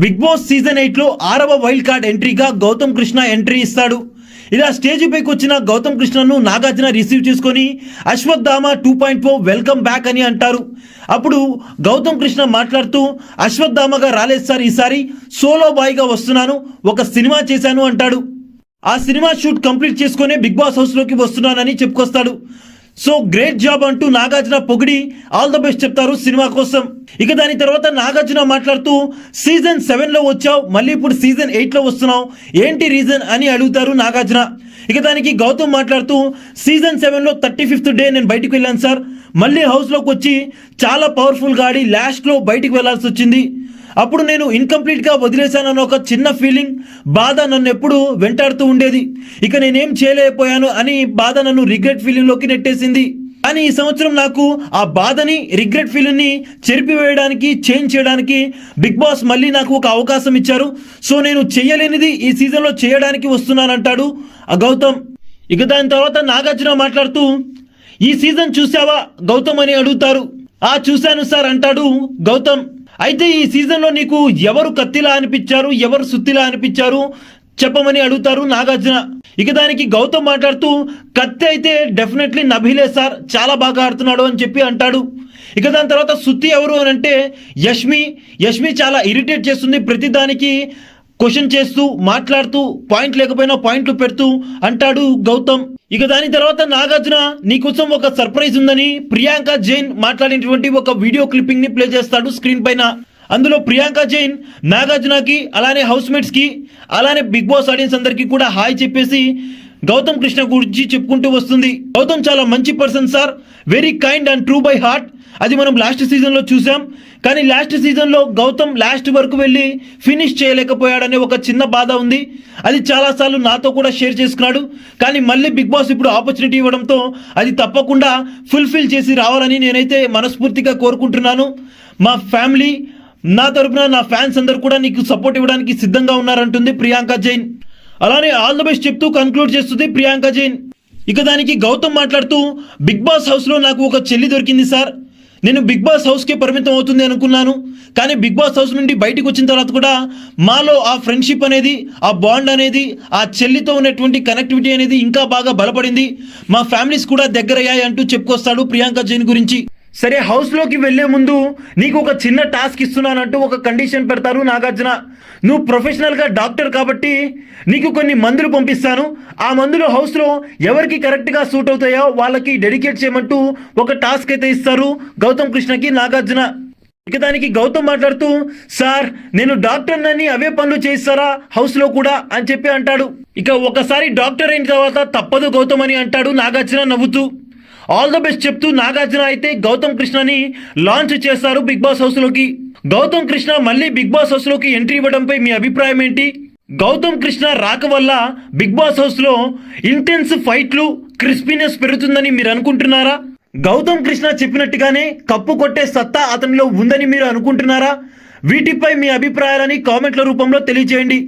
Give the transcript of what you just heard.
Big boss season ఎయిట్లో ఆరవ wild card ఎంట్రీగా గౌతమ్ కృష్ణ ఎంట్రీ ఇస్తాడు. ఇలా స్టేజ్ పైకి వచ్చిన గౌతమ్ కృష్ణను నాగార్జున రిసీవ్ చేసుకొని Ashwatthama two point four welcome back అని అంటారు. అప్పుడు గౌతమ్ కృష్ణ మాట్లాడుతూ అశ్వత్థామగా రాలేదు సార్ ఈసారి సోలో బాయ్గా వస్తున్నాను ఒక సినిమా చేశాను అంటాడు. ఆ సినిమా షూట్ కంప్లీట్ చేసుకునే బిగ్ బాస్ హౌస్లోకి వస్తున్నానని చెప్పుకొస్తాడు. సో గ్రేట్ జాబ్ అంటూ నాగార్జున పొగిడి ఆల్ ద బెస్ట్ చెప్తారు సినిమా కోసం. ఇక దాని తర్వాత నాగార్జున మాట్లాడుతూ సీజన్ సెవెన్లో వచ్చావు మళ్ళీ ఇప్పుడు సీజన్ ఎయిట్లో వస్తున్నావు. ఏంటి రీజన్ అని అడుగుతారు నాగార్జున. ఇక దానికి గౌతమ్ మాట్లాడుతూ సీజన్ సెవెన్లో థర్టీ ఫిఫ్త్ డే నేను బయటికి వెళ్ళాను సార్. మళ్ళీ హౌస్లోకి వచ్చి చాలా పవర్ఫుల్గా ఆడి లాస్ట్లో బయటికి వెళ్ళాల్సి వచ్చింది. అప్పుడు నేను ఇన్కంప్లీట్గా వదిలేశానన్న ఒక చిన్న ఫీలింగ్ బాధ నన్ను ఎప్పుడు వెంటాడుతూ ఉండేది. ఇక నేనేం చేయలేకపోయాను అని బాధ నన్ను రిగ్రెట్ ఫీలింగ్లోకి నెట్టేసింది. కానీ ఈ సంవత్సరం నాకు ఆ బాధని రిగ్రెట్ ఫీలింగ్ని చెరిపివేయడానికి చేంజ్ చేయడానికి బిగ్ బాస్ మళ్ళీ నాకు ఒక అవకాశం ఇచ్చారు. సో నేను చేయలేనిది ఈ సీజన్లో చేయడానికి వస్తున్నానంటాడు ఆ గౌతమ్. ఇక దాని తర్వాత నాగార్జున మాట్లాడుతూ ఈ సీజన్ చూసావా గౌతమ్ అని అడుగుతారు. ఆ చూశాను సార్ అంటాడు గౌతమ్. అయితే ఈ సీజన్లో నీకు ఎవరు కత్తిలా అనిపించారు ఎవరు సుత్తిలా అనిపించారు చెప్పమని అడుగుతారు నాగార్జున. ఇక దానికి గౌతమ్ మాట్లాడుతూ కత్తి అయితే డెఫినెట్లీ నభిలే సార్ చాలా బాగా ఆడుతున్నాడు అని చెప్పి అంటాడు. ఇక దాని తర్వాత సుత్తి ఎవరు అని అంటే యష్మి. యష్మి చాలా ఇరిటేట్ చేస్తుంది ప్రతిదానికి క్వశ్చన్ చేస్తూ మాట్లాడుతూ పాయింట్ లేకపోయినా పాయింట్లు పెడుతూ అంటాడు గౌతమ్. ఇక దాని తర్వాత నాగార్జున నీకోసం ఒక సర్ప్రైజ్ ఉందని ప్రియాంక జైన్ మాట్లాడినటువంటి ఒక వీడియో క్లిప్పింగ్ని ప్లే చేస్తాడు స్క్రీన్ పైన. అందులో ప్రియాంక జైన్ నాగార్జునకి అలానే హౌస్ మేట్స్కి అలానే బిగ్ బాస్ ఆడియన్స్ అందరికీ కూడా హాయ్ చెప్పేసి గౌతమ్ కృష్ణ గురించి చెప్పుకుంటూ వస్తుంది. గౌతమ్ చాలా మంచి person sir. Very kind and true by heart అది మనం లాస్ట్ సీజన్లో చూసాం. కానీ లాస్ట్ సీజన్లో గౌతమ్ లాస్ట్ వరకు వెళ్ళి ఫినిష్ చేయలేకపోయాడనే ఒక చిన్న బాధ ఉంది. అది చాలాసార్లు నాతో కూడా షేర్ చేసుకున్నాడు. కానీ మళ్ళీ బిగ్ బాస్ ఇప్పుడు ఆపర్చునిటీ ఇవ్వడంతో అది తప్పకుండా ఫుల్ఫిల్ చేసి రావాలని నేనైతే మనస్ఫూర్తిగా కోరుకుంటున్నాను. మా ఫ్యామిలీ నా తరపున నా ఫ్యాన్స్ అందరు కూడా నీకు సపోర్ట్ ఇవ్వడానికి సిద్ధంగా ఉన్నారంటుంది ప్రియాంక జైన్. అలానే ఆల్ ద బెస్ట్ చెప్తూ కన్క్లూడ్ చేస్తుంది ప్రియాంక జైన్. ఇక దానికి గౌతమ్ మాట్లాడుతూ బిగ్ బాస్ హౌస్లో నాకు ఒక చెల్లి దొరికింది సార్. నేను బిగ్ బాస్ హౌస్కే పరిమితం అవుతుంది అనుకున్నాను. కానీ బిగ్ బాస్ హౌస్ నుండి బయటకు వచ్చిన తర్వాత కూడా మాలో ఆ ఫ్రెండ్షిప్ అనేది ఆ బాండ్ అనేది ఆ చెల్లితో ఉన్నటువంటి కనెక్టివిటీ అనేది ఇంకా బాగా బలపడింది. మా ఫ్యామిలీస్ కూడా దగ్గరయ్యాయి అంటూ చెప్పుకొస్తాడు ప్రియాంక జైన్ గురించి. సరే హౌస్లోకి వెళ్ళే ముందు నీకు ఒక చిన్న టాస్క్ ఇస్తున్నానంటూ ఒక కండిషన్ పెడతారు నాగార్జున. నువ్వు ప్రొఫెషనల్గా డాక్టర్ కాబట్టి నీకు కొన్ని మందులు పంపిస్తాను. ఆ మందులు హౌస్లో ఎవరికి కరెక్ట్గా సూట్ అవుతాయో వాళ్ళకి డెడికేట్ చేయమంటూ ఒక టాస్క్ అయితే ఇస్తారు గౌతమ్ కృష్ణకి నాగార్జున. ఇక దానికి గౌతమ్ మాట్లాడుతూ సార్ నేను డాక్టర్ నని అవే పనులు చేయిస్తారా హౌస్లో కూడా? అని చెప్పి అంటాడు. ఇక ఒకసారి డాక్టర్ అయిన తర్వాత తప్పదు గౌతమ్ అని అంటాడు నాగార్జున నవ్వుతూ. ఆల్ ద బెస్ట్ చెప్తూ నాగార్జున అయితే గౌతమ్ కృష్ణని లాంచ్ చేస్తారు బిగ్ బాస్ హౌస్లోకి. గౌతమ్ కృష్ణ మళ్ళీ బిగ్ బాస్ హౌస్లోకి ఎంట్రీ ఇవ్వడంపై మీ అభిప్రాయం ఏంటి? గౌతమ్ కృష్ణ రాక వల్ల బిగ్ బాస్ హౌస్లో ఇంటెన్స్ ఫైట్లు క్రిస్పీనెస్ పెరుగుతుందని మీరు అనుకుంటున్నారా? గౌతమ్ కృష్ణ చెప్పినట్టుగానే కప్పు కొట్టే సత్తా అతనిలో ఉందని మీరు అనుకుంటున్నారా? వీటిపై మీ అభిప్రాయాలని కామెంట్ల రూపంలో తెలియజేయండి